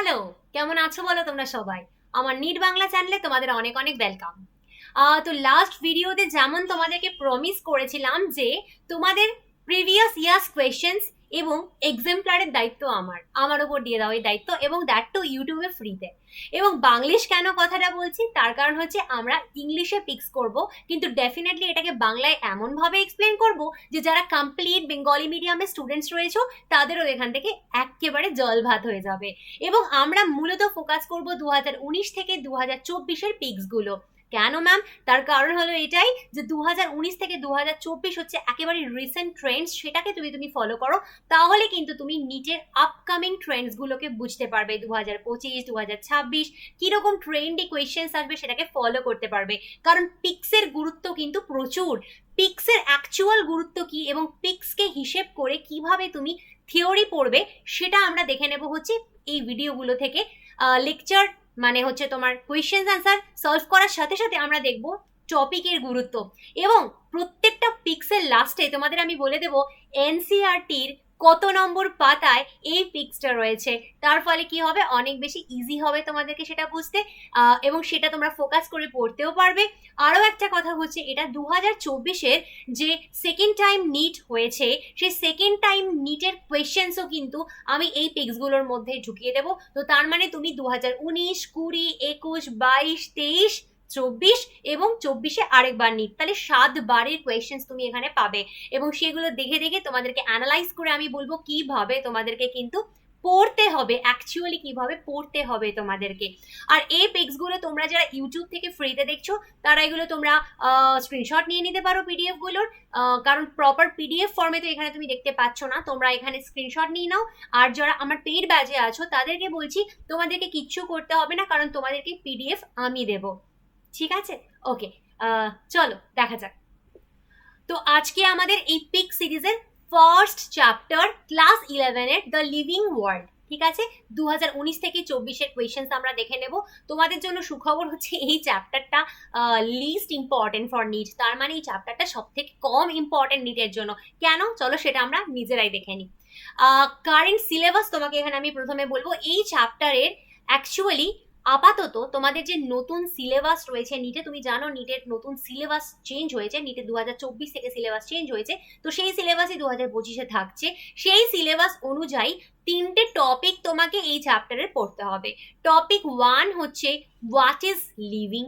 Hello, কেমন আছো বলো তোমরা সবাই? আমার নিট বাংলা চ্যানেলে তোমাদের অনেক অনেক ওয়েলকাম তো লাস্ট ভিডিওতে যেমন তোমাদেরকে প্রমিস করেছিলাম যে তোমাদের প্রিভিয়াস ইয়ার্স কোয়েশ্চেন্স এবং এক্সাম্পলারের দায়িত্ব আমার। আমার ওপর দিয়ে দাও এই দায়িত্ব এবং দ্যাট টু ইউটিউবে ফ্রিতে এবং বাংলিশ কেন কথাটা বলছি? তার কারণ হচ্ছে আমরা ইংলিশে পিক্স করব, কিন্তু ডেফিনেটলি এটাকে বাংলায় এমনভাবে এক্সপ্লেন করব যে যারা কমপ্লিট বেঙ্গলি মিডিয়ামের স্টুডেন্টস রয়েছে, তাদেরও এখান থেকে একেবারে জল ভাত হয়ে যাবে। এবং আমরা মূলত ফোকাস করব দু হাজার উনিশ থেকে দু হাজার চব্বিশের পিক্সগুলো কেন ম্যাম তার কারণ হলো এটাই যে দু হাজার উনিশ থেকে দু হাজার চব্বিশ হচ্ছে একেবারে রিসেন্ট ট্রেন্ডস সেটাকে তুমি তুমি ফলো করো, তাহলে কিন্তু তুমি নিটের আপকামিং ট্রেন্ডসগুলোকে বুঝতে পারবে। দু হাজার পঁচিশ দু হাজার ছাব্বিশ, কীরকম ট্রেন্ডি কোয়েশ্চেন্স আসবে সেটাকে ফলো করতে পারবে। কারণ পিক্সের গুরুত্ব কিন্তু প্রচুর। পিক্সের অ্যাকচুয়াল গুরুত্ব কি এবং পিক্সকে হিসেব করে কীভাবে তুমি থিওরি পড়বে, সেটা আমরা দেখে নেব হচ্ছে এই ভিডিওগুলো থেকে। লেকচার মানে হচ্ছে তোমার কোয়েশ্চেন অ্যান্সার সলভ করার সাথে সাথে আমরা দেখব টপিকের গুরুত্ব। এবং প্রত্যেকটা পিক্সেল লাস্টে তোমাদের আমি বলে দেব এনসিআরটির কত নম্বর পাতায় এই পিক্সটা রয়েছে। তার ফলে কি হবে? অনেক বেশি ইজি হবে তোমাদেরকে সেটা বুঝতে। এবং সেটা তোমরা ফোকাস করে পড়তেও পারবে। আরও একটা কথা হচ্ছে, এটা দু হাজার চব্বিশের যে সেকেন্ড টাইম নিট হয়েছে সেই সেকেন্ড টাইম নিটের কোয়েশ্চেন্সও কিন্তু আমি এই পিক্সগুলোর মধ্যে ঢুকিয়ে দেবো। তো তার মানে তুমি দু হাজার উনিশ, কুড়ি, একুশ, বাইশ, তেইশ চব্বিশ এবং চব্বিশে আরেকবার নিট। তাহলে সাত বারের কোয়েশ্চেন্স তুমি এখানে পাবে। এবং সেগুলো দেখে দেখে তোমাদেরকে অ্যানালাইজ করে আমি বলব কীভাবে তোমাদেরকে কিন্তু পড়তে হবে অ্যাকচুয়ালি কীভাবে পড়তে হবে তোমাদেরকে। আর এই পিক্সগুলো তোমরা যারা ইউটিউব থেকে ফ্রিতে দেখছ, তারা এগুলো তোমরা স্ক্রিনশট নিয়ে নিতে পারো পিডিএফগুলোর কারণ প্রপার পিডিএফ ফর্মে তো এখানে তুমি দেখতে পাচ্ছ না। তোমরা এখানে স্ক্রিনশট নিয়ে নাও। আর যারা আমার পেড ব্যাজে আছো, তাদেরকে বলছি, তোমাদেরকে কিচ্ছু করতে হবে না, কারণ তোমাদেরকে পিডিএফ আমি দেবো। ঠিক আছে? ওকে চলো, দেখা যাক। তো আজকে আমাদের এই পিক সিরিজের ফার্স্ট চ্যাপ্টার ক্লাস ইলেভেনের দ্য লিভিং ওয়ার্ল্ড ঠিক আছে? দু হাজার উনিশ থেকে চব্বিশের কোয়েশ্চেন্স আমরা দেখে নেব। তোমাদের জন্য সুখবর হচ্ছে এই চ্যাপ্টারটা লিস্ট ইম্পর্টেন্ট ফর নিট তার মানে এই চ্যাপ্টারটা সব থেকে কম ইম্পর্টেন্ট নিটের জন্য। কেন? চলো সেটা আমরা নিজেরাই দেখে নিই। কারেন্ট সিলেবাস তোমাকে এখানে আমি প্রথমে বলব, এই চ্যাপ্টারের অ্যাকচুয়ালি আপাতত তোমাদের যে নতুন সিলেবাস রয়েছে নিটে তুমি জানো নিটের নতুন সিলেবাস চেঞ্জ হয়েছে নিটে দু হাজার চব্বিশ থেকে সিলেবাস চেঞ্জ হয়েছে। তো সেই সিলেবাসই দু হাজার পঁচিশে থাকছে। সেই সিলেবাস অনুযায়ী তিনটে টপিক তোমাকে এই চ্যাপ্টারে পড়তে হবে। টপিক ওয়ান হচ্ছে what is living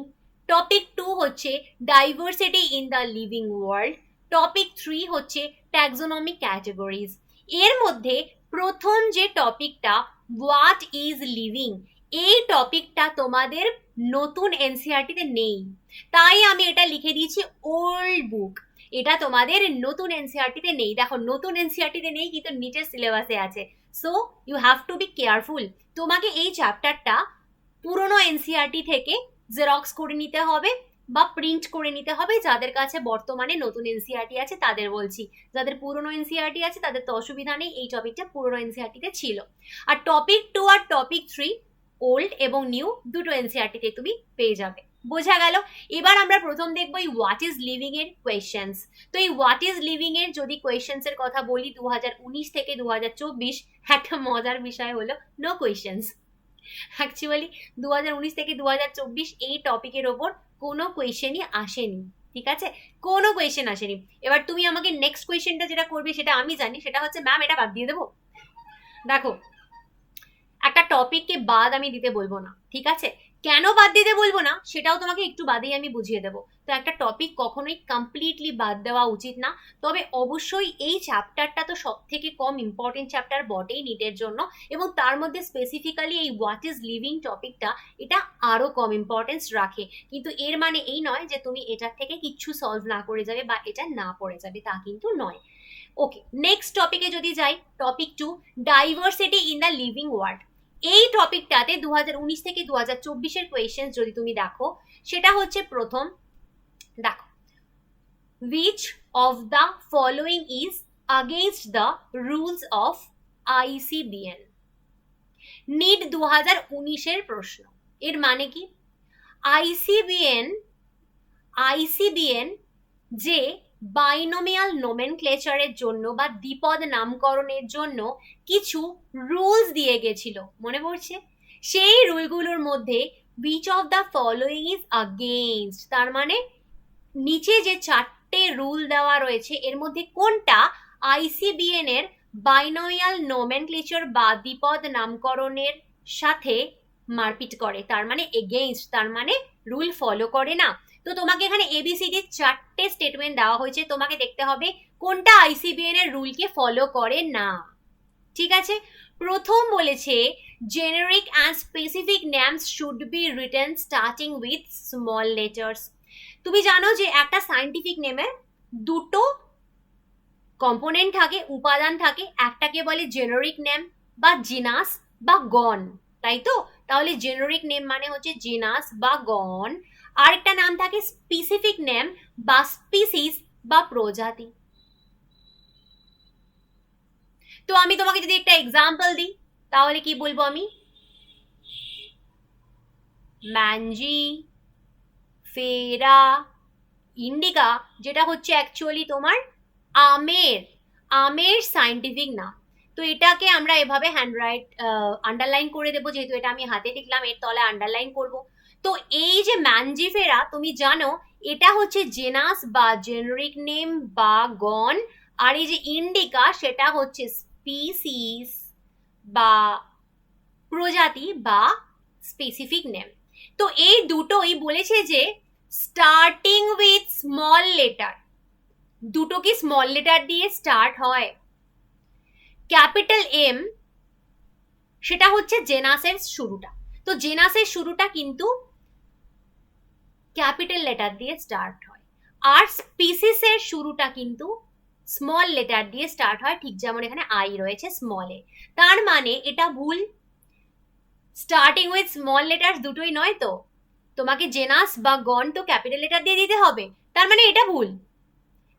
topic two হচ্ছে diversity in the living world topic three হচ্ছে ট্যাক্সোনমিক ক্যাটাগরিজ এর মধ্যে প্রথম যে টপিকটা হোয়াট ইজ লিভিং এই টপিকটা তোমাদের নতুন এনসিআরটিতে নেই। তাই আমি এটা লিখে দিয়েছি ওল্ড বুক এটা তোমাদের নতুন এনসিআরটিতে নেই। দেখো, নতুন এনসিআরটিতে নেই, কিন্তু নিচের সিলেবাসে আছে। So you have to be careful তোমাকে এই চ্যাপ্টারটা পুরনো এনসিআরটি থেকে জেরক্স করে নিতে হবে বা প্রিন্ট করে নিতে হবে যাদের কাছে বর্তমানে নতুন এনসিআরটি আছে, তাদের বলছি। যাদের পুরনো এনসিআরটি আছে, তাদের তো অসুবিধা নেই, এই টপিকটা পুরনো এনসিআরটিতে ছিল। আর টপিক টু আর টপিক থ্রি ওল্ড এবং নিউ দুটো এনসিআরটিতে তুমি পেয়ে যাবে। বোঝা গেল? এবার আমরা প্রথম দেখব এই হোয়াট ইজ লিভিং এর কোয়েশ্চেন্স তো এই হোয়াট ইজ লিভিং এর যদি কোয়েশ্চেন্স এর কথা বলি, দুহাজার উনিশ থেকে দুহাজার চব্বিশ, একটা মজার বিষয় হলো নো কোয়েশ্চেন্স অ্যাকচুয়ালি দু হাজার উনিশ থেকে দু হাজার চব্বিশ এই টপিকের ওপর কোনো কোয়েশ্চেনই আসেনি, ঠিক আছে? কোনো কোয়েশ্চেন আসেনি। এবার তুমি আমাকে নেক্সট কোয়েশ্চেনটা যেটা করবে সেটা আমি জানি, সেটা হচ্ছে ম্যাম এটা বাদ দিয়ে দেবো। দেখো একটা টপিককে বাদ আমি দিতে বলব না, ঠিক আছে? কেন বাদ দিতে বলব না, সেটাও তোমাকে একটু বাদেই আমি বুঝিয়ে দেবো। তো একটা টপিক কখনোই কমপ্লিটলি বাদ দেওয়া উচিত না, তবে অবশ্যই এই চ্যাপ্টারটা তো সব থেকে কম ইম্পর্টেন্ট চ্যাপ্টার বটেই নিটের জন্য, এবং তার মধ্যে স্পেসিফিক্যালি এই হোয়াট ইজ লিভিং টপিকটা এটা আরও কম ইম্পর্টেন্স রাখে। কিন্তু এর মানে এই নয় যে তুমি এটার থেকে কিচ্ছু সলভ না করে যাবে বা এটা না পড়ে যাবে, তা কিন্তু নয়। ওকে নেক্সট টপিকে যদি যাই topic two diversity in the living world এই টপিকটাতে দু হাজার উনিশ থেকে দু হাজার চব্বিশের কোয়েশ্চেন যদি তুমি দেখো, সেটা হচ্ছে প্রথম, দেখো which of the following is against the rules of ICBN NEET দু হাজার উনিশের প্রশ্ন। এর মানে কি? আইসিবিএন আইসিবিএন যে বাইনোমিয়াল নোমেনক্লেচারের জন্য বা দ্বিপদ নামকরণের জন্য কিছু রুলস দিয়ে গেছিল। মনে পড়ছে? সেই রুলগুলোর মধ্যে which of the following is against তার মানে নিচে যে চারটে রুল দেওয়া রয়েছে, এর মধ্যে কোনটা? আইসিবিএন এর বাইনোমিয়াল নোমেনক্লেচার বা দ্বিপদ নামকরণের সাথে মারপিট করে। তার মানে এগেইনস্ট তার মানে রুল ফলো করে না। তো তোমাকে এখানে এবিসিডির চারটে স্টেটমেন্ট দেওয়া হয়েছে। তোমাকে দেখতে হবে কোনটা আইসিবিএন এর রুলকে ফলো করে না। ঠিক আছে? প্রথম বলেছে generic and specific names should be written starting with small letters তুমি জানো যে একটা সায়েন্টিফিক নেমে দুটো কম্পোনেন্ট থাকে, উপাদান থাকে, একটাকে বলে জেনারিক নেম বা জিনাস বা গন তাই তো? তাহলে জেনারিক নেম মানে হচ্ছে জিনাস বা গন আরেকটা নাম থাকে স্পেসিফিক নেম বা স্পিসিস বা প্রজাতি। তো আমি তোমাকে যদি একটা এক্সাম্পল দিই, তাহলে কি বলব আমি? ম্যানজি ফেরা ইন্ডিকা যেটা হচ্ছে অ্যাকচুয়ালি তোমার আমের আমের সাইন্টিফিক নাম। তো এটাকে আমরা এভাবে হ্যান্ড রাইট আন্ডারলাইন করে দেবো, যেহেতু এটা আমি হাতে লিখলাম, এর তলায় আন্ডারলাইন করব। তো এই যে ম্যানজিফেরা, তুমি জানো, এটা হচ্ছে জেনাস বা জেনারিক নেম বা গন আর এই যে ইন্ডিকা, সেটা হচ্ছে স্পিসিস বা প্রজাতি বা স্পেসিফিক নেম তো এই দুটোই বলেছে যে স্টার্টিং উইথ স্মল লেটার দুটো কি স্মল লেটার দিয়ে স্টার্ট হয়? ক্যাপিটাল এম, সেটা হচ্ছে জেনাসের শুরুটা। তো জেনাসের শুরুটা কিন্তু ক্যাপিটাল লেটার দিয়ে স্টার্ট হয়। আর স্পিসিসের শুরুটা কিন্তু স্মল লেটার দিয়ে স্টার্ট হয়, ঠিক যেমন এখানে আই রয়েছে স্মলে তার মানে এটা ভুল। স্টার্টিং উইথ স্মল লেটার দুটোই নয় তো? তোমাকে জেনাস বা গন তো ক্যাপিটাল লেটার দিয়ে দিতে হবে। তার মানে এটা ভুল।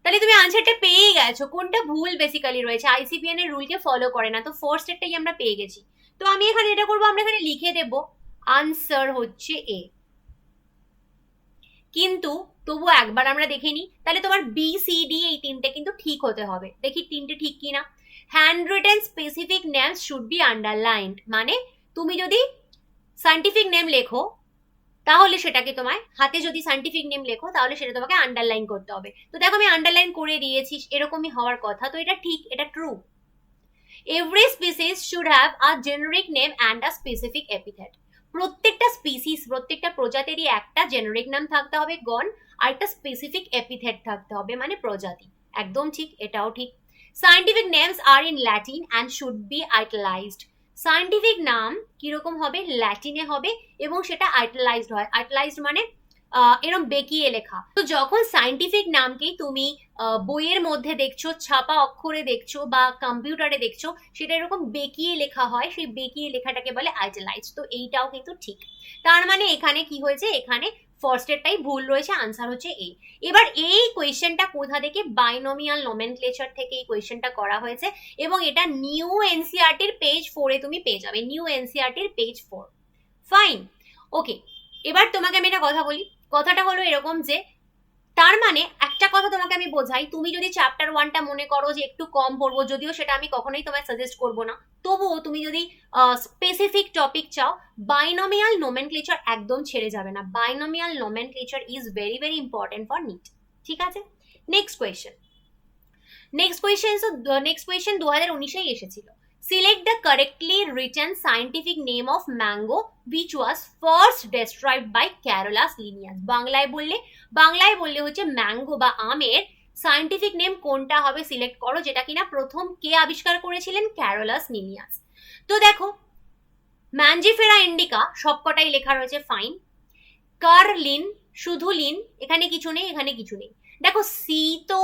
তাহলে তুমি আনসারটা পেয়ে গেছো। কোনটা ভুল বেসিক্যালি রয়েছে? আইসিপিএন এর রুলকে ফলো করে না, তো ফোর্থ স্টেটটাই আমরা পেয়ে গেছি। তো আমি এখানে এটা করব, আমরা এখানে লিখে দেব। আনসার হচ্ছে এ কিন্তু তবু একবার আমরা দেখে নিই, তাহলে তোমার বি সি ডি এই তিনটে কিন্তু ঠিক হতে হবে। দেখি তিনটে ঠিক কিনা। Handwritten specific names should be underlined মানে তুমি যদি সাইন্টিফিক নেম লেখো, তাহলে সেটাকে তোমায় হাতে যদি সাইন্টিফিক নেম লেখো, তাহলে সেটা তোমাকে আন্ডারলাইন করতে হবে। তো দেখো আমি আন্ডারলাইন করে দিয়েছি, এরকমই হওয়ার কথা, তো এটা ঠিক, এটা true every species should have a generic name and a specific epithet প্রত্যেকটা স্পিসিস প্রত্যেকটা প্রজাতিরই একটা জেনারিক নাম থাকতে হবে গন আর একটা স্পেসিফিক এপিথেট থাকতে হবে মানে প্রজাতি। একদম ঠিক, এটাও ঠিক। Scientific names are in Latin and should be italicised scientific নাম কীরকম হবে? ল্যাটিনে হবে এবং সেটা আইটালাইজড হয়। আইটালাইজড মানে এরকম বেঁকিয়ে লেখা। তো যখন সায়েন্টিফিক নামকেই তুমি বইয়ের মধ্যে দেখছ, ছাপা অক্ষরে দেখছ বা কম্পিউটারে দেখছ, সেটা এরকম বেঁকিয়ে লেখা হয়, সেই বেঁকিয়ে লেখাটাকে বলে আইটেলাইজ তো এইটাও কিন্তু ঠিক। তার মানে এখানে কি হয়েছে? এখানে ফার্স্টেরটাই ভুল রয়েছে আনসার হচ্ছে এ এবার এই কোয়েশ্চেনটা কোথা থেকে? বাইনোমিয়াল নোমেনক্লেচার থেকে এই কোয়েশ্চেনটা করা হয়েছে এবং এটা নিউ এনসিআরটির পেজ ফোরে তুমি পেয়ে যাবে। নিউ এনসিআরটির পেজ ফোর ফাইন ওকে এবার তোমাকে আমি একটা কথা বলি। কথাটা হলো এরকম যে, তার মানে একটা কথা তোমাকে আমি বোঝাই, তুমি যদি চ্যাপ্টার ওয়ানটা মনে করো যে একটু কম পড়ব, যদিও সেটা আমি কখনোই তোমায় সাজেস্ট করব না, তবুও তুমি যদি স্পেসিফিক টপিক চাও বাইনোমিয়াল নোমেনক্লেচার একদম ছেড়ে যাবে না। Binomial nomenclature is very very important for NEET ঠিক আছে? Next question next question next question দু হাজার উনিশেই এসেছিল। Select the correctly written scientific name of mango which was first described by Carolus Linnaeus বাংলায় বললে বাংলায় বললে হচ্ছে ম্যাঙ্গো বা আমের সায়েন্টিফিক নেম কোনটা হবে সিলেক্ট করো, যেটা কিনা প্রথম কে আবিষ্কার করেছিলেন? ক্যারোলাস নিনিয়াস তো দেখো ম্যানজিফেরা ইন্ডিকা সবকটাই লেখা রয়েছে ফাইন কারলিন শুধু লিন এখানে কিছু নেই, এখানে কিছু নেই। দেখো সি তো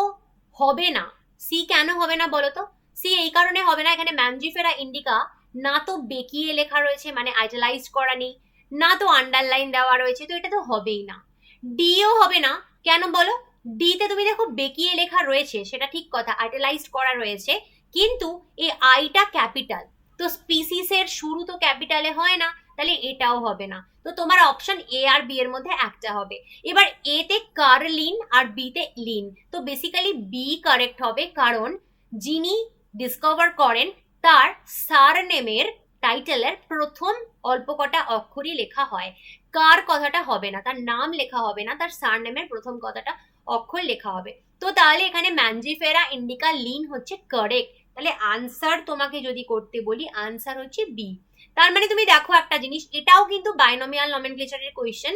হবে না। সি কেন হবে না বলো তো? সি, এই কারণে হবে না। এখানে ম্যানজিফেরা ইন্ডিকা না তো বেকিয়ে লেখা রয়েছে মানে আইটালাইজ করা নেই, না তো আন্ডারলাইন দেওয়া রয়েছে, তো এটা তো হবেই না। ডিও হবে না। কেন বলো? ডিতে তুমি দেখো বেকিয়ে লেখা রয়েছে, সেটা ঠিক কথা আইটালাইজড করা রয়েছে, কিন্তু এই আইটা ক্যাপিটাল তো স্পিসিসের শুরু তো ক্যাপিটালে হয় না, তাহলে এটাও হবে না। তো তোমার অপশন এ আর বি এর মধ্যে একটা হবে। এবার এ এতে কারলিন আর বিতে লিন তো বেসিক্যালি বি কারেক্ট হবে, কারণ যিনি ডিসকভার করেন তার সার নেমের টাইটেলের প্রথম অল্প কটা অক্ষরই লেখা হয়। কার কথাটা হবে না, তার নাম লেখা হবে না, তার সার নেমের প্রথম কথাটা অক্ষর লেখা হবে। তো তাহলে এখানে ম্যানজিফেরা ইন্ডিকা লিন হচ্ছে কারেক্ট তাহলে আনসার তোমাকে যদি করতে বলি আনসার হচ্ছে বি তার মানে তুমি দেখো একটা জিনিস, এটাও কিন্তু বাইনোমিয়াল নমেনক্লেচারের কোয়েশ্চেন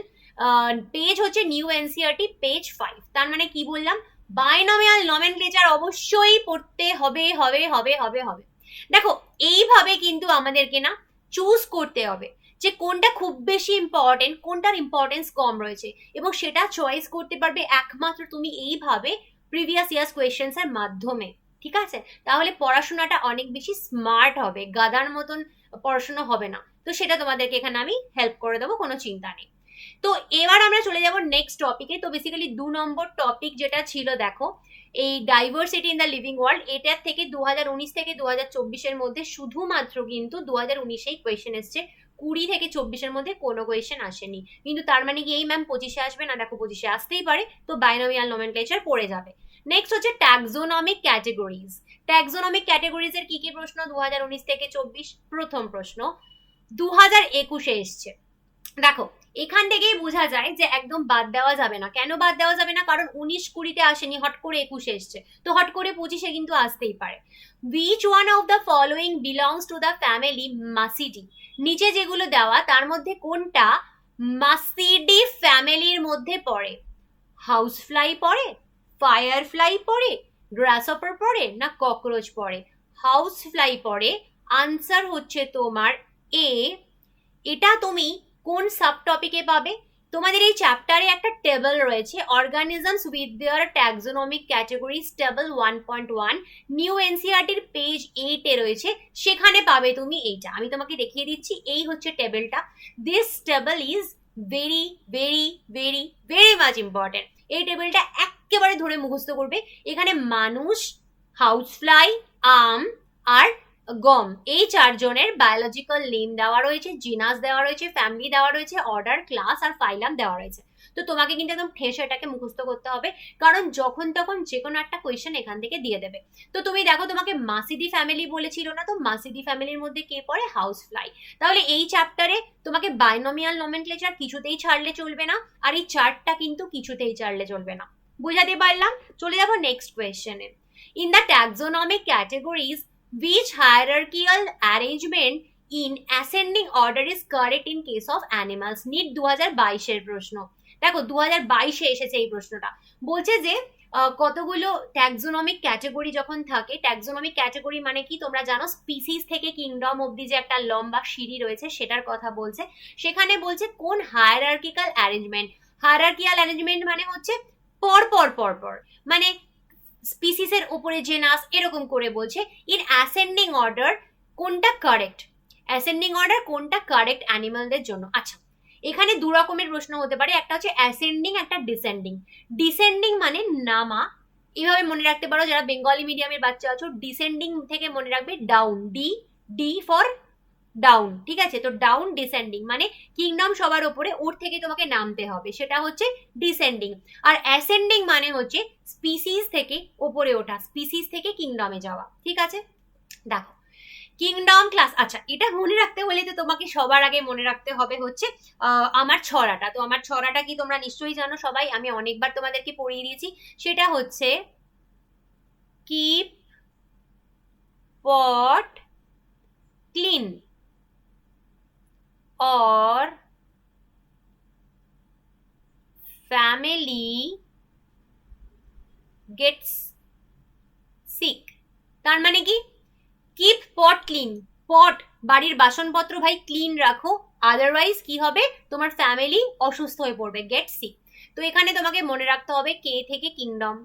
পেজ হচ্ছে নিউ এনসিআরটি পেজ ফাইভ তার মানে কি বললাম? বাইনোমিয়াল নমেনক্লেচার অবশ্যই পড়তে হবে হবে হবে হবে হবে। দেখো, এইভাবে কিন্তু আমাদেরকে না চুজ করতে হবে যে কোনটা খুব বেশি ইম্পর্টেন্ট কোনটার ইম্পর্টেন্স কম রয়েছে। এবং সেটা চয়েস করতে পারবে একমাত্র তুমি এইভাবে প্রিভিয়াস ইয়ার্স কোয়েশ্চেন্স এর মাধ্যমে, ঠিক আছে? তাহলে পড়াশোনাটা অনেক বেশি স্মার্ট হবে, গাদার মতন পড়াশোনা হবে না। তো সেটা তোমাদেরকে এখানে আমি হেল্প করে দেবো, কোনো চিন্তা নেই। তো এবার আমরা চলে যাব নেক্সট টপিকে তো বেসিক্যালি দু নম্বর টপিক যেটা ছিল, দেখো, এই diversity in the living world এটার থেকে উনিশ থেকে দু হাজার মধ্যে শুধুমাত্র কিন্তু দু হাজার উনিশেই কোয়েশ্চেন এসছে। কুড়ি থেকে চব্বিশের মধ্যে কোনো কোয়েশ্চেন আসেনি। কিন্তু তার মানে কি এই ম্যাম পঁচিশে আসবে? না, দেখো, পঁচিশে আসতেই পারে। তো বাইনোমিয়াল নোমেনক্লেচার পড়ে যাবে। নেক্সট হচ্ছে ট্যাক্সোনমিক ক্যাটেগরিজ ট্যাক্সোনমিক ক্যাটেগরিজ এর কি কি প্রশ্ন? দু থেকে চব্বিশ? প্রথম প্রশ্ন। দু হাজার একুশে এসছে। দেখো এখান থেকেই বোঝা যায় যে একদম বাদ দেওয়া যাবে না। কেন বাদ দেওয়া যাবে না? কারণ উনিশ কুড়িতে আসেনি, হট করে একুশে এসছে। তো হট করে পঁচিশে কিন্তু আসতেই পারে। Which one of the following belongs to the family Muscidae নিচে যেগুলো দেওয়া, তার মধ্যে কোনটা মাসিডি ফ্যামিলির মধ্যে পড়ে? হাউস ফ্লাই পড়ে? ফায়ার ফ্লাই পড়ে? গ্রাসহপার পড়ে? না ককরোচ পড়ে? হাউস ফ্লাই পড়ে? আনসার হচ্ছে তোমার এ এটা তুমি কোন সাব টপিকে পাবে? তোমাদের এই চ্যাপ্টারে একটা টেবল রয়েছে organisms with their taxonomic categories table one point one new এনসিআরটির page এইটে রয়েছে, সেখানে পাবে তুমি এইটা। আমি তোমাকে দেখিয়ে দিচ্ছি, এই হচ্ছে টেবিলটা this table is very very very very much important এই টেবিলটা একেবারে ধরে মুখস্থ করবে। এখানে মানুষ হাউস ফ্লাই আম আর গম। এই চারজনের বায়োলজিক্যাল নেম দেওয়া রয়েছে জিনাস দেওয়া রয়েছে ফ্যামিলি দেওয়া রয়েছে অর্ডার ক্লাস আর ফাইলাম দেওয়া রয়েছে। তো তোমাকে কিন্তু একদম ঠেসে এটাকে মুখস্থ করতে হবে, কারণ যখন তখন যে কোনো একটা কোয়েশ্চেন এখান থেকে দিয়ে দেবে। তো তুমি দেখো, তোমাকে মাসিদি ফ্যামিলি বলেছিল না তো, মাসিদি ফ্যামিলির মধ্যে কে পড়ে? হাউস ফ্লাই তাহলে এই চ্যাপ্টারে তোমাকে বাইনোমিয়াল নোমেনক্লেচার কিছুতেই ছাড়লে চলবে না, আর এই চার্টটা কিন্তু কিছুতেই ছাড়লে চলবে না। বুঝাতে পারলাম? চলে যাব next কোয়েশ্চেনে in the taxonomic categories which hierarchical arrangement in ascending order is correct in case of animals? NEET দু হাজার বাইশের প্রশ্ন। দেখো দু হাজার বাইশে এসেছে এই প্রশ্নটা। বলছে যে কতগুলো ট্যাক্সোনমিক ক্যাটাগরি যখন থাকে ট্যাক্সোনমিক ক্যাটাগরি মানে কি? তোমরা জানো স্পিসিস থেকে কিংডম অবধি যে একটা লম্বা সিঁড়ি রয়েছে, সেটার কথা বলছে। সেখানে বলছে কোন হায়ারার্কিক্যাল অ্যারেঞ্জমেন্ট হায়ারার্কিয়াল অ্যারেঞ্জমেন্ট মানে হচ্ছে পর পর পর পর মানে স্পিসিসের উপরে জেনাস এরকম করে বলছে ইন অ্যাসেন্ডিং অর্ডার কোনটা কারেক্ট অ্যাসেন্ডিং অর্ডার কোনটা কারেক্ট অ্যানিমালদের জন্য? আচ্ছা এখানে দু রকমের প্রশ্ন হতে পারে। একটা হচ্ছে অ্যাসেন্ডিং একটা ডিসেন্ডিং ডিসেন্ডিং মানে নামা। এইভাবে মনে রাখতে পারো, যারা বেঙ্গলি মিডিয়ামের বাচ্চা আছো ডিসেন্ডিং থেকে মনে রাখবে down D D for down ঠিক আছে? তো ডাউন ডিসেন্ডিং মানে কিংডম সবার ওপরে ওর থেকে তোমাকে নামতে হবে। সেটা হচ্ছে ডিসেন্ডিং আর অ্যাসেন্ডিং মানে হচ্ছে স্পিসিস থেকে ওপরে ওঠা স্পিসিস থেকে কিংডমে যাওয়া, ঠিক আছে? দেখো কিংডম ক্লাস আচ্ছা এটা মনে রাখতে হলে তো তোমাকে সবার আগে মনে রাখতে হবে হচ্ছে আমার ছড়াটা। তো আমার ছড়াটা কি তোমরা নিশ্চয়ই জানো সবাই? আমি অনেকবার তোমাদেরকে পড়িয়ে দিয়েছি। সেটা হচ্ছে keep pot clean or family gets sick. তার মানে কি? কিপ পট ক্লিন পট বাড়ির বাসনপত্র ভাই ক্লিন রাখো আদারওয়াইজ কি হবে? তোমার ফ্যামিলি অসুস্থ হয়ে পড়বে গেট সিক তো এখানে তোমাকে মনে রাখতে হবে কে থেকে কিংডম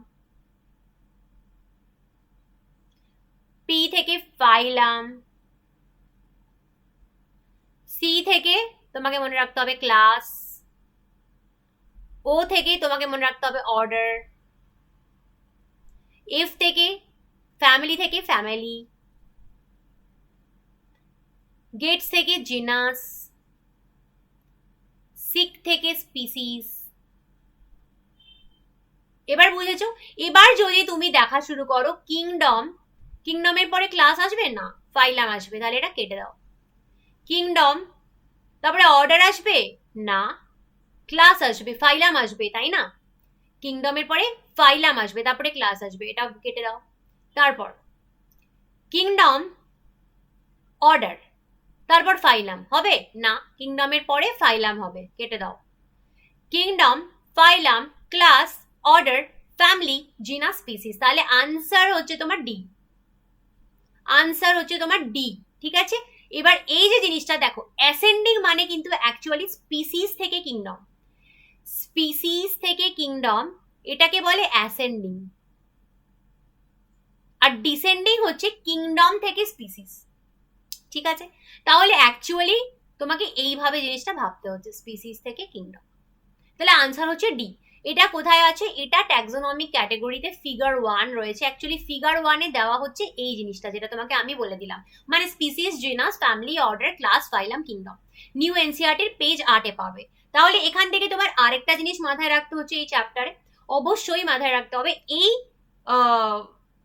পি থেকে ফাইলাম সি থেকে তোমাকে মনে রাখতে হবে ক্লাস ও থেকে তোমাকে মনে রাখতে হবে অর্ডার এফ থেকে ফ্যামিলি থেকে ফ্যামিলি গেটস থেকে জিনাস সিক থেকে স্পিসিস এবার বুঝেছ? এবার যদি তুমি দেখা শুরু করো কিংডম কিংডমের পরে ক্লাস আসবে না? ফাইলাম আসবে, তাহলে এটা কেটে দাও। কিংডম তারপরে অর্ডার আসবে? না। ক্লাস আসবে ফাইলাম আসবে, তাই না? কিংডমের পরে ফাইলাম আসবে, তারপরে ক্লাস আসবে, এটা কেটে দাও। তারপর কিংডম অর্ডার তারপর ফাইলাম হবে? না কিংডমের পরে ফাইলাম হবে, কেটে দাও। Kingdom phylum class order family genus species তাহলে আনসার হচ্ছে তোমার ডি আনসার হচ্ছে তোমার ডি ঠিক আছে? এবার এই যে জিনিসটা, দেখো অ্যাসেন্ডিং মানে কিন্তু অ্যাকচুয়ালি স্পিসিস থেকে কিংডম স্পিসিস থেকে কিংডম এটাকে বলে অ্যাসেন্ডিং আর ডিসেন্ডিং হচ্ছে কিংডম থেকে স্পিসিস ঠিক আছে? তাহলে অ্যাকচুয়ালি তোমাকে এইভাবে জিনিসটা ভাবতে হচ্ছে স্পিসিস থেকে কিংডম তাহলে আনসার হচ্ছে ডি এটা কোথায় আছে? এটা ট্যাক্সোনমিক ক্যাটাগরিতে ফিগার ওয়ান রয়েছে। অ্যাকচুয়ালি ফিগার ওয়ানে দেওয়া হচ্ছে এই জিনিসটা যেটা তোমাকে আমি বলে দিলাম। মানে species genus family order class phylum kingdom new এনসিআরটির page আটে পাবে। তাহলে এখান থেকে তোমার আরেকটা জিনিস মাথায় রাখতে হচ্ছে এই চ্যাপ্টারে অবশ্যই মাথায় রাখতে হবে এই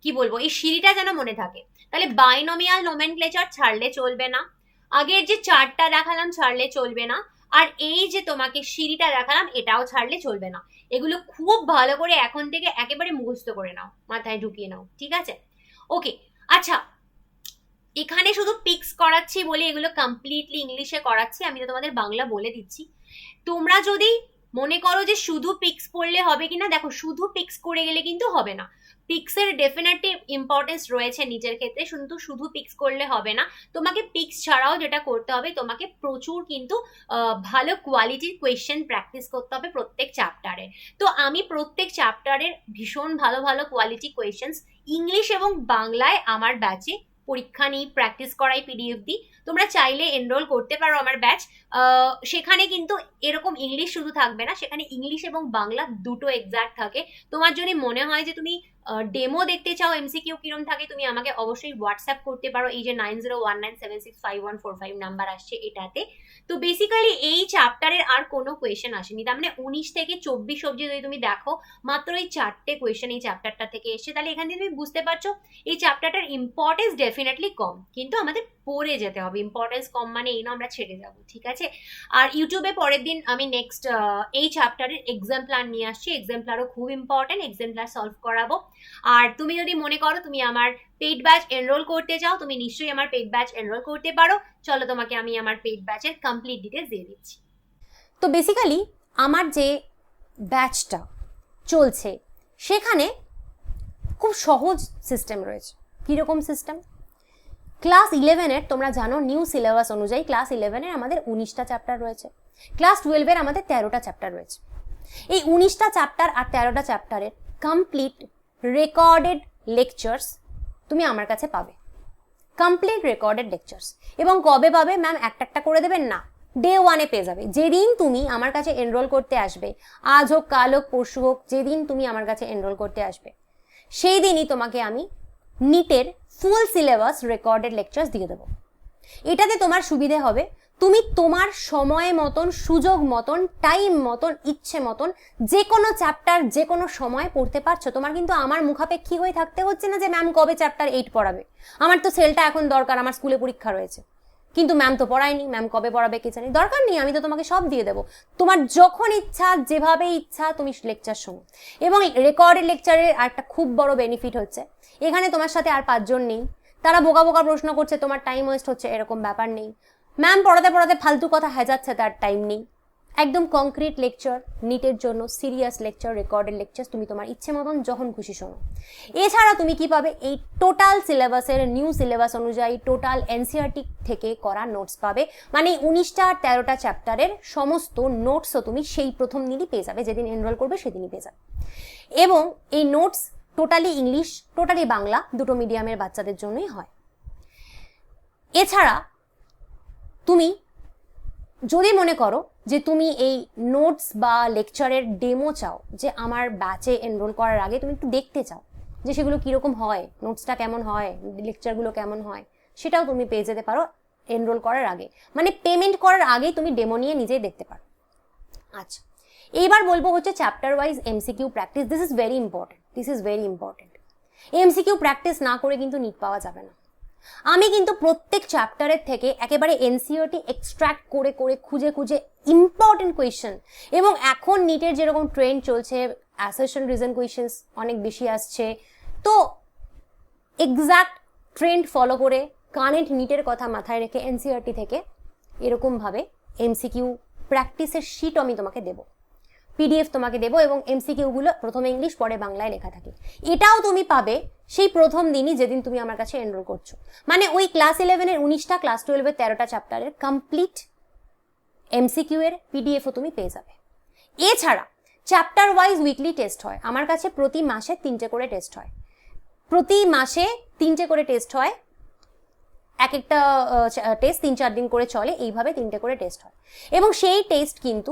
কি বলব, এই সিঁড়িটা যেন মনে থাকে। তাহলে বাইনোমিয়াল নোমেনক্লেচার ছাড়লে চলবে না। আগের যে চারটা দেখালাম ছাড়লে চলবে না। আর এই যে তোমাকে সিঁড়িটা দেখালাম, এটাও ছাড়লে চলবে না। এগুলো খুব ভালো করে এখন থেকে একেবারে মুখস্থ করে নাও, মাথায় ঢুকিয়ে নাও, ঠিক আছে? ওকে আচ্ছা এখানে শুধু পিক্স করাচ্ছি বলে এগুলো কমপ্লিটলি ইংলিশে করাচ্ছি, আমি তো তোমাদের বাংলা বলে দিচ্ছি। তোমরা যদি মনে করো যে শুধু পিক্স পড়লে হবে কিনা, দেখো শুধু পিক্স করে গেলে কিন্তু হবে না। পিক্সের ডেফিনেটলি ইম্পর্টেন্স রয়েছে নিজের ক্ষেত্রে। শুধু শুধু পিক্স করলে হবে না। তোমাকে পিক্স ছাড়াও যেটা করতে হবে, তোমাকে প্রচুর কিন্তু ভালো কোয়ালিটির কোয়েশ্চেন প্র্যাকটিস করতে হবে প্রত্যেক চ্যাপ্টারে তো আমি প্রত্যেক চ্যাপ্টারের ভীষণ ভালো ভালো কোয়ালিটি কোয়েশ্চেন্স ইংলিশ এবং বাংলায় আমার ব্যাচে পরীক্ষা নিই প্র্যাকটিস করাই পিডিএফ দিই তোমরা চাইলে এনরোল করতে পারো আমার ব্যাচ সেখানে কিন্তু এরকম ইংলিশ শুধু থাকবে না, সেখানে ইংলিশ এবং বাংলা দুটো এক্সাক্ট থাকে। তোমার যদি মনে হয় যে তুমি ডেমো দেখতে চাও এমসিকিউ কিরম থাকে, তুমি আমাকে অবশ্যই হোয়াটসঅ্যাপ করতে পারো। এই যে nine zero one nine seven six five one four five number আসছে এটাতে। তো বেসিক্যালি এই চ্যাপ্টারের আর কোনো কোয়েশ্চেন আসেনি। তার মানে উনিশ থেকে চব্বিশ অব্দি যদি তুমি দেখো, মাত্র এই চারটে কোয়েশ্চেন এই চ্যাপ্টারটা থেকে এসছে। তাহলে এখান থেকে তুমি বুঝতে পারছ, এই চ্যাপ্টারটার ইম্পর্টেন্স ডেফিনেটলি কম। কিন্তু আমাদের পড়ে যেতে হবে। ইম্পর্টেন্স কম মানে এই না আমরা ছেড়ে যাব, ঠিক আছে? আর ইউটিউবে পরের দিন আমি নেক্সট এই চ্যাপ্টারের এক্সাম প্ল্যান নিয়ে আসছি। এক্সাম প্ল্যানও খুব ইম্পর্টেন্ট এক্সাম প্ল্যান সলভ করাবো। আর তুমি যদি মনে করো, তুমি আমার পেইড ব্যাচ এনরোল করতে চাও, তুমি নিশ্চয়ই আমার পেইড ব্যাচ এনরোল করতে পারো। চলো তোমাকে আমি আমার পেইড ব্যাচের কমপ্লিট ডিটেলস দিয়ে দিচ্ছি। তো বেসিক্যালি আমার যে ব্যাচটা চলছে, সেখানে খুব সহজ সিস্টেম রয়েছে। কীরকম সিস্টেম ক্লাস ইলেভেনের তোমরা জানো নিউ সিলেবাস অনুযায়ী ক্লাস ইলেভেনের আমাদের উনিশটা চ্যাপ্টার রয়েছে। ক্লাস টুয়েলভের আমাদের তেরোটা চ্যাপ্টার রয়েছে। এই উনিশটা চ্যাপ্টার আর তেরোটা চ্যাপ্টারের কমপ্লিট রেকর্ডেড লেকচার্স তুমি আমার কাছে পাবে। কমপ্লিট রেকর্ডেড লেকচার্স এবং কবে পাবে ম্যাম একটা একটা করে দেবেন না। ডে ওয়ানে পেয়ে যাবে। যেদিন তুমি আমার কাছে এনরোল করতে আসবে, আজ হোক, কাল হোক, পরশু হোক, যেদিন তুমি আমার কাছে এনরোল করতে আসবে, সেই দিনই তোমাকে আমি নিটের ফুল সিলেবাস রেকর্ডেড লেকচার্স দিয়ে দেবো। এটাতে তোমার সুবিধে হবে তুমি তোমার সময় মতন, সুযোগ মতন টাইম মতন, ইচ্ছে মতন যে কোনো চ্যাপ্টার যে কোনো সময় পড়তে পারছ। তোমার কিন্তু আমার মুখাপেক্ষী হয়ে থাকতে হচ্ছে না যে ম্যাম কবে চ্যাপ্টার এইট পড়াবে। আমার তো সেলটা এখন দরকার, আমার স্কুলে পরীক্ষা রয়েছে। কিন্তু ম্যাম তো পড়ায়নি ম্যাম কবে পড়াবে কে জানি। দরকার নেই, আমি তো তোমাকে সব দিয়ে দেবো। তোমার যখন ইচ্ছা, যেভাবে ইচ্ছা, তুমি লেকচার শোনো। এবং রেকর্ডেড লেকচারের একটা খুব বড় বেনিফিট হচ্ছে। এখানে তোমার সাথে আর পাঁচজন নেই। তারা বোকা বোকা প্রশ্ন করছে, তোমার টাইম ওয়েস্ট হচ্ছে, এরকম ব্যাপার নেই। ম্যাম পড়াতে পড়াতে ফালতু কথা হেজাচ্ছে তার টাইম নেই। একদম কংক্রিট লেকচার নিটের জন্য সিরিয়াস লেকচার রেকর্ডেড লেকচার তুমি তোমার ইচ্ছে মতন যখন খুশি শোনো। এছাড়া তুমি কি পাবে? এই টোটাল সিলেবাসের নিউ সিলেবাস অনুযায়ী টোটাল এনসিআরটি থেকে করা নোটস পাবে। মানে উনিশটা আর তেরোটা চ্যাপ্টারের সমস্ত নোটসও তুমি সেই প্রথম দিনই পেয়ে যাবে, যেদিন এনরোল করবে সেদিনই পেয়ে যাবে। এবং এই notes totally English totally Bangla, দুটো মিডিয়ামের বাচ্চাদের জন্যই হয়। এছাড়া তুমি যদি মনে করো যে তুমি এই নোটস বা লেকচারের ডেমো চাও, যে আমার ব্যাচে এনরোল করার আগে তুমি একটু দেখতে চাও যে সেগুলো কীরকম হয় নোটসটা কেমন হয় লেকচারগুলো কেমন হয়, সেটাও তুমি পেয়ে যেতে পারো এনরোল করার আগে। মানে পেমেন্ট করার আগেই তুমি ডেমো নিয়ে নিজেই দেখতে পারো। আচ্ছা এইবার বলব হচ্ছে chapter wise MCQ practice this is very important this is very important MCQ practice না করে কিন্তু নিট পাওয়া যাবে না। আমি কিন্তু প্রত্যেক চ্যাপ্টারের থেকে একেবারে এনসিওটি এক্সট্র্যাক্ট করে করে, খুঁজে খুঁজে ইম্পর্টেন্ট কোয়েশ্চেন এবং এখন নিটের যেরকম ট্রেন্ড চলছে অ্যাসেশন রিজন কোয়েশ্চেন্স অনেক বেশি আসছে। তো এক্সাক্ট ট্রেন্ড ফলো করে কারেন্ট নিটের কথা মাথায় রেখে এনসিআরটি থেকে এরকমভাবে এমসিকিউ প্র্যাকটিসের শিট আমি তোমাকে দেবো। পিডিএফ তোমাকে দেবো এবং এমসিকিউগুলো প্রথমে ইংলিশ পরে বাংলায় লেখা থাকে। এটাও তুমি পাবে সেই প্রথম দিনই যেদিন তুমি আমার কাছে এনরোল করছ। মানে ওই ক্লাস ইলেভেনের উনিশটা ক্লাস টুয়েলভের তেরোটা চ্যাপ্টারের কমপ্লিট এমসিকিউ এর পিডিএফও তুমি পেয়ে যাবে। এছাড়া চ্যাপ্টার ওয়াইজ উইকলি টেস্ট হয়। আমার কাছে প্রতি মাসে তিনটে করে টেস্ট হয়। প্রতি মাসে তিনটে করে টেস্ট হয়। এক একটা টেস্ট তিন চার দিন করে চলে। এইভাবে তিনটে করে টেস্ট হয়। এবং সেই টেস্ট কিন্তু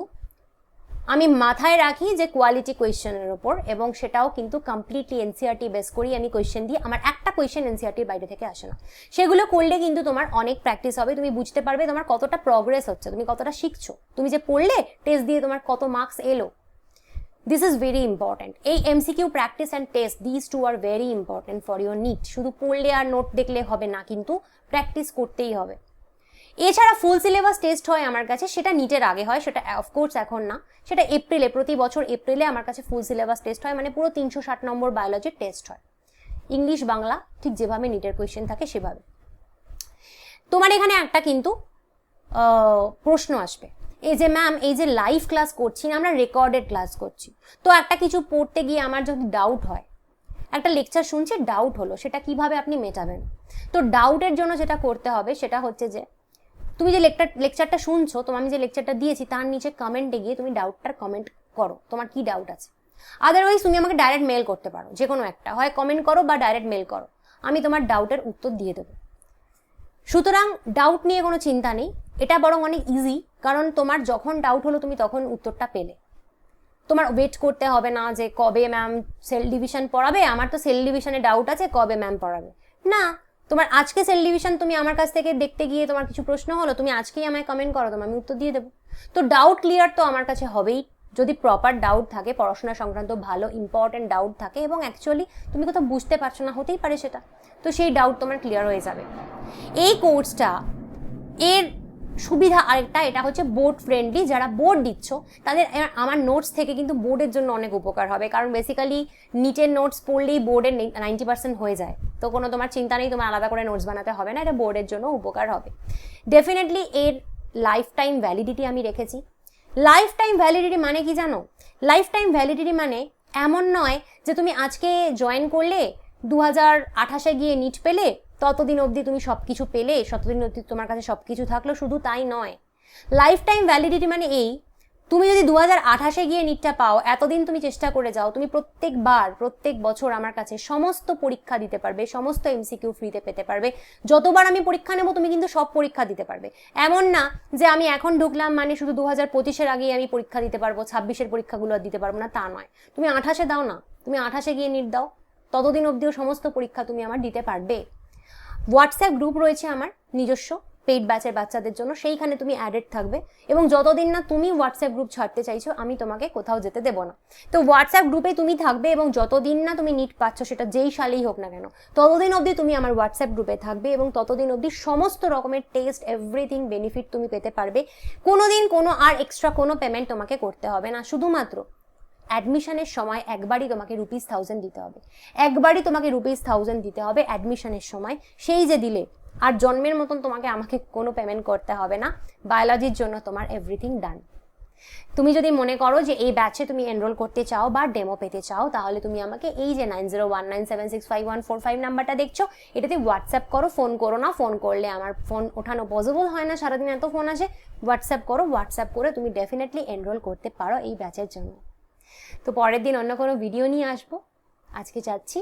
আমি মাথায় রাখি যে কোয়ালিটি কোয়েশ্চেনের ওপর এবং সেটাও কিন্তু কমপ্লিটলি এনসিআরটি বেস করি আমি কোয়েশ্চেন দিই। আমার একটা কোয়েশ্চেন এনসিআরটির বাইরে থেকে আসে না। সেগুলো করলে কিন্তু তোমার অনেক প্র্যাকটিস হবে। তুমি বুঝতে পারবে তোমার কতটা প্রগ্রেস হচ্ছে, তুমি কতটা শিখছো। তুমি যে পড়লে টেস্ট দিয়ে তোমার কত মার্কস এলো। দিস ইজ ভেরি ইম্পর্ট্যান্ট এই MCQ practice and test this two are very important for your NEET শুধু পড়লে আর নোট দেখলে হবে না, কিন্তু প্র্যাকটিস করতেই হবে। এছাড়া ফুল সিলেবাস টেস্ট হয় আমার কাছে, সেটা নিটের আগে হয়, সেটা অফকোর্স এখন না। সেটা এপ্রিলে প্রতি বছর এপ্রিলে আমার কাছে ফুল সিলেবাস টেস্ট হয় মানে পুরো তিনশো ষাট নম্বর বায়োলজির টেস্ট হয়। ইংলিশ বাংলা, ঠিক যেভাবে নিটের কোয়েশ্চেন থাকে, সেভাবে। তোমার এখানে একটা কিন্তু প্রশ্ন আসবে। এই যে ম্যাম এই যে লাইভ ক্লাস করছি না, আমরা রেকর্ডেড ক্লাস করছি। তো একটা কিছু পড়তে গিয়ে আমার যদি ডাউট হয়, একটা লেকচার শুনছি ডাউট হলো, সেটা কীভাবে আপনি মেটাবেন? তো ডাউটের জন্য যেটা করতে হবে, সেটা হচ্ছে যে তুমি যে লেকচার লেকচারটা শুনছো, তো আমি যে লেকচারটা দিয়েছি, তার নিচে কমেন্টে গিয়ে তুমি ডাউটটার কমেন্ট করো। তোমার কি ডাউট আছে? আদারওয়াইজ তুমি আমাকে ডাইরেক্ট মেল করতে পারো, যে কোনো একটা। হয় কমেন্ট করো বা ডাইরেক্ট মেল করো। আমি তোমার ডাউটের উত্তর দিয়ে দেবো। সুতরাং ডাউট নিয়ে কোনো চিন্তা নেই। এটা বরং অনেক ইজি কারণ তোমার যখন ডাউট হলো, তুমি তখন উত্তরটা পেলে। তোমার ওয়েট করতে হবে না যে কবে ম্যাম সেল ডিভিশন পড়াবে। আমার তো সেল ডিভিশনে ডাউট আছে, কবে ম্যাম পড়াবে। না তোমার আজকে সেল ডিভিশন তুমি আমার কাছ থেকে দেখতে গিয়ে তোমার কিছু প্রশ্ন হলো, তুমি আজকেই আমায় কমেন্ট করো তোমার আমি উত্তর দিয়ে দেবো। তো ডাউট ক্লিয়ার তো আমার কাছে হবেই। যদি প্রপার ডাউট থাকে, পড়াশোনা সংক্রান্ত ভালো ইম্পর্টেন্ট ডাউট থাকে এবং অ্যাকচুয়ালি তুমি কোথাও বুঝতে পারছ না, হতেই পারে সেটা। তো সেই ডাউট তোমার ক্লিয়ার হয়ে যাবে। এই কোর্সটা এর সুবিধা আরেকটা, এটা হচ্ছে বোর্ড ফ্রেন্ডলি যারা বোর্ড দিচ্ছ, তাদের আমার নোটস থেকে কিন্তু বোর্ডের জন্য অনেক উপকার হবে। কারণ বেসিক্যালি নিটের নোটস পড়লেই বোর্ডের নাইনটি পার্সেন্ট হয়ে যায়। তো কোনো তোমার চিন্তা নেই, তোমার আলাদা করে নোটস বানাতে হবে না, এটা বোর্ডের জন্য উপকার হবে। ডেফিনেটলি এর লাইফ টাইম ভ্যালিডিটি আমি রেখেছি। লাইফ টাইম ভ্যালিডিটি মানে কি জানো? লাইফ টাইম ভ্যালিডিটি মানে এমন নয় যে তুমি আজকে জয়েন করলে দু হাজার আঠাশে গিয়ে নিট পেলে ততদিন অবধি তুমি সব কিছু পেলে, ততদিন অবধি তোমার কাছে সব কিছু থাকল, শুধু তাই নয়। লাইফ টাইম ভ্যালিডিটি মানে এই, তুমি যদি দু হাজার আঠাশে গিয়ে নিটটা পাও, এতদিন তুমি চেষ্টা করে যাও, তুমি প্রত্যেকবার, প্রত্যেক বছর আমার কাছে সমস্ত পরীক্ষা দিতে পারবে, সমস্ত এমসিকিউ ফ্রিতে পেতে পারবে। যতবার আমি পরীক্ষা নেব, তুমি কিন্তু সব পরীক্ষা দিতে পারবে। এমন না যে আমি এখন ঢুকলাম মানে শুধু দু হাজার পঁচিশের আগেই আমি পরীক্ষা দিতে পারব, ছাব্বিশের পরীক্ষাগুলো আর দিতে পারব না, তা নয়। তুমি আঠাশে দাও না, তুমি আঠাশে গিয়ে নিট দাও, ততদিন অবধিও সমস্ত পরীক্ষা তুমি আমার দিতে পারবে। হোয়াটসঅ্যাপ গ্রুপ রয়েছে আমার, নিজস্ব পেইড ব্যাচের বাচ্চাদের জন্য, সেইখানে তুমি অ্যাডেড থাকবে। এবং যতদিন না তুমি হোয়াটসঅ্যাপ গ্রুপ ছাড়তে চাইছো, আমি তোমাকে কোথাও যেতে দেবো না। তো হোয়াটসঅ্যাপ গ্রুপে তুমি থাকবে এবং যতদিন না তুমি নিট পাচ্ছ, সেটা যেই সালেই হোক না কেন, ততদিন অবধি তুমি আমার হোয়াটসঅ্যাপ গ্রুপে থাকবে এবং ততদিন অবধি সমস্ত রকমের টেস্ট এভরিথিং বেনিফিট তুমি পেতে পারবে। কোনো দিন কোনো আর এক্সট্রা কোনো পেমেন্ট তোমাকে করতে হবে না। শুধুমাত্র অ্যাডমিশনের সময় একবারই তোমাকে রুপিস থাউজেন্ড দিতে হবে। একবারই তোমাকে রুপিস থাউজেন্ড দিতে হবে অ্যাডমিশনের সময়। সেই যে দিলে, আর জন্মের মতন তোমাকে আমাকে কোনো পেমেন্ট করতে হবে না। বায়োলজির জন্য তোমার এভরিথিং ডান তুমি যদি মনে করো যে এই ব্যাচে তুমি এনরোল করতে চাও বা ডেমো পেতে চাও, তাহলে তুমি আমাকে এই যে nine zero one nine seven six five one four five নাম্বারটা দেখছ, এটাতে হোয়াটসঅ্যাপ করো ফোন করো না ফোন করলে আমার ফোন ওঠানো পসিবল হয় না, সারাদিন এত ফোন আসে। হোয়াটসঅ্যাপ করো হোয়াটসঅ্যাপ করে তুমি ডেফিনেটলি এনরোল করতে পারো এই ব্যাচের জন্য। তো পরের দিন অন্য কোনো ভিডিও নিয়ে আসব। আজকে যাচ্ছি।